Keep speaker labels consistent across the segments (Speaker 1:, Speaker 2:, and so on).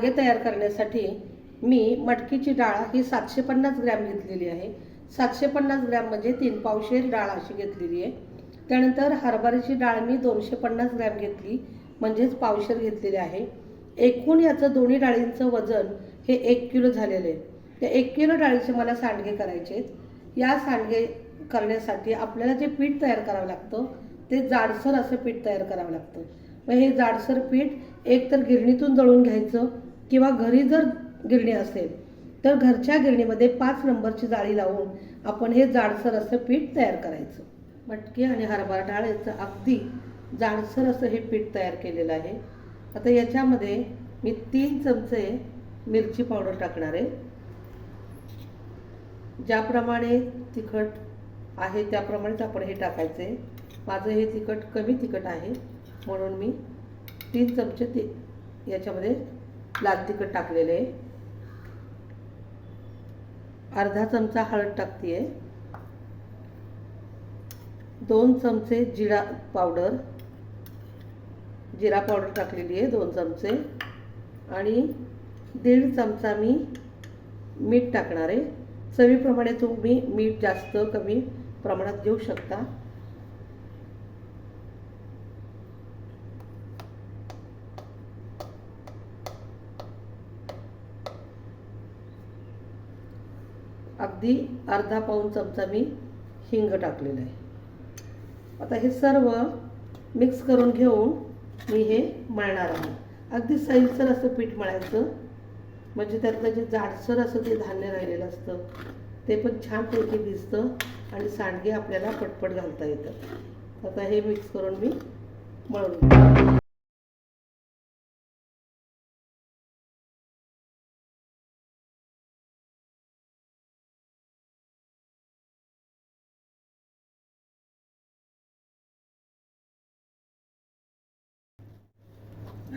Speaker 1: सांडगे तयार करण्यासाठी मी मटकीची डाळ ही सातशे पन्नास ग्रॅम घेतलेली आहे. सातशे पन्नास ग्रॅम म्हणजे तीन पावशेर डाळ अशी घेतलेली आहे. त्यानंतर हरभऱ्याची डाळ मी दोनशे पन्नास ग्रॅम घेतली म्हणजेच पावशेर घेतलेली आहे. एकूण याचं दोन्ही डाळींचं वजन हे एक किलो झालेलं आहे. त्या एक किलो डाळीचे मला सांडगे करायचे आहेत. या सांडगे करण्यासाठी आपल्याला जे पीठ तयार करावं लागतं ते जाडसर असं पीठ तयार करावं लागतं. मग हे जाडसर पीठ एक तर गिरणीतून दळून घ्यायचं किंवा घरी जर गिरणी असेल तर घरच्या गिरणीमध्ये पाच नंबरची जाळी लावून आपण हे जाडसर असं पीठ तयार करायचं. मटकी आणि हरभरा डाळ याचं अगदी जाडसर असं हे पीठ तयार केलेलं आहे. आता याच्यामध्ये मी तीन चमचे मिरची पावडर टाकणार आहे. ज्याप्रमाणे तिखट आहे त्याप्रमाणेच आपण हे टाकायचे. माझं हे तिखट कमी तिखट आहे म्हणून मी तीन चमचे ते याच्यामध्ये लाल तिखट टाकलेले. आहे अर्धा चमचा हळद टाकते आहे दोन चमचे जिरा पावडर. जिरा पावडर टाकलेली आहे दोन चमचे. आणि दीड चमचा मी मीठ टाकणार. आहे चवीप्रमाणे तुम्ही मीठ जास्त कमी प्रमाणात घेऊ शकता. अगदी अर्धा पाऊण चमचा मी हिंग टाकलेलं आहे. आता हे सर्व मिक्स करून घेऊन मी हे मळणार आहे. अगदी सैलसर असं पीठ मळायचं. म्हणजे त्यातलं जे जाडसर असं ते धान्य राहिलेलं असतं ते पण छानपैकी दिसतं आणि सांडगे आपल्याला पटपट घालता येतं. आता हे मिक्स करून मी मळून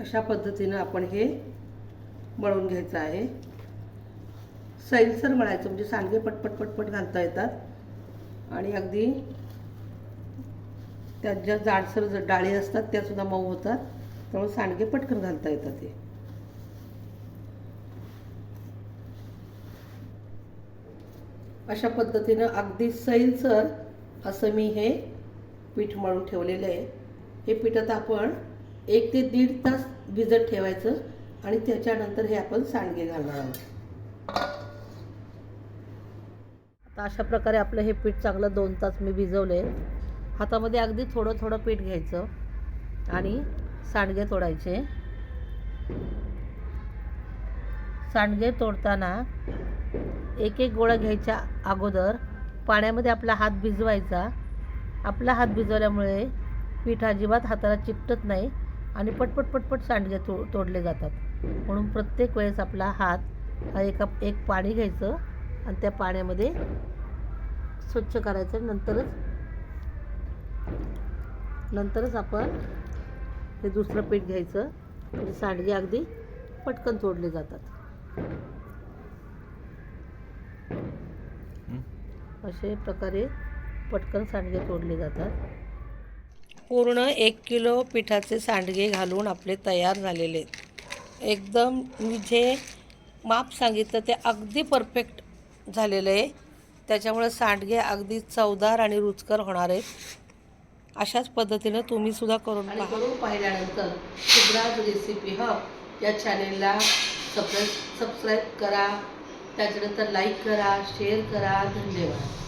Speaker 1: अशा पद्धतीनं आपण हे मळून घ्यायचं आहे. सैलसर मळायचं म्हणजे सांडगे पटपट पटपट घालता येतात. आणि अगदी त्यात ज्या जाडसर जर डाळी असतात त्यासुद्धा मऊ होतात. त्यामुळे सांडगे पटकन घालता येतात ते अशा पद्धतीनं अगदी सैलसर असं मी हे पीठ मळून ठेवलेलं आहे. हे पीठ आता आपण एक ते दीड तास भिजत ठेवायचं आणि त्याच्यानंतर हे आपण सांडगे घालणार आहोत. आता अशा प्रकारे आपलं हे पीठ चांगलं दोन तास मी भिजवले हातामध्ये अगदी थोडं थोडं पीठ घ्यायचं आणि सांडगे तोडायचे. सांडगे तोडताना एक एक गोळा घ्यायच्या अगोदर पाण्यामध्ये आपला हात भिजवायचा. आपला हात भिजवल्यामुळे पीठ अजिबात हाताला चिकटत नाही. आणि पटपट पटपट सांडगे तो तोडले जातात. म्हणून प्रत्येक वेळेस आपला हात हा एका एक पाणी घ्यायचं आणि त्या पाण्यामध्ये स्वच्छ करायचं. नंतरच नंतरच आपण हे दुसरं पीठ घ्यायचं. म्हणजे सांडगे अगदी पटकन तोडले जातात. असे प्रकारे पटकन सांडगे तोडले जातात. पूर्ण एक किलो पिठाचे सांडगे घालून आपले तयार झालेले. आहेत एकदम मी जे माप सांगितलं ते अगदी परफेक्ट झालेलं आहे. त्याच्यामुळे सांडगे अगदी चवदार आणि रुचकर होणार आहेत. अशाच पद्धतीनं तुम्ही सुद्धा करून करून पाहिल्यानंतर शुभ्राज रेसिपी हब या चॅनेलला सबस्क्राईब सबस्क्राईब करा. त्याच्यानंतर लाईक करा शेअर करा. धन्यवाद.